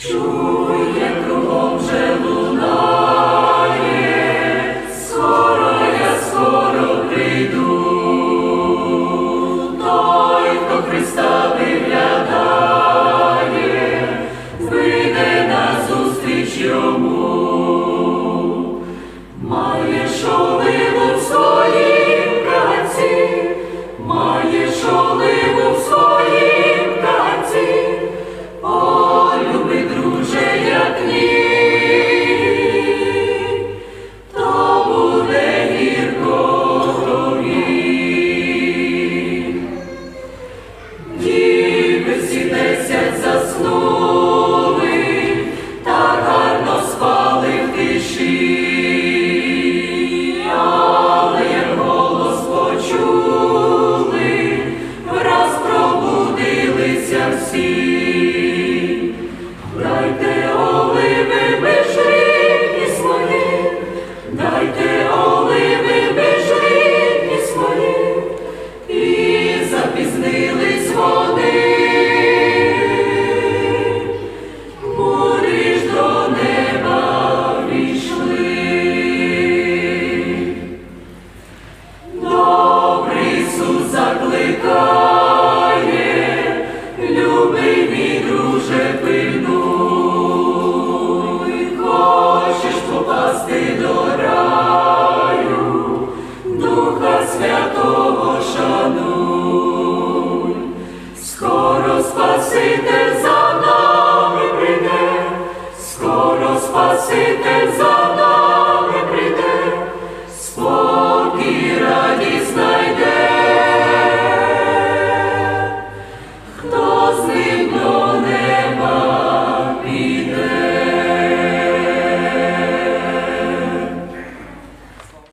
Чув. чекає, любий мій друже пильнуй, хочеш попасти до раю, Духа Святого шануй, скоро спасти.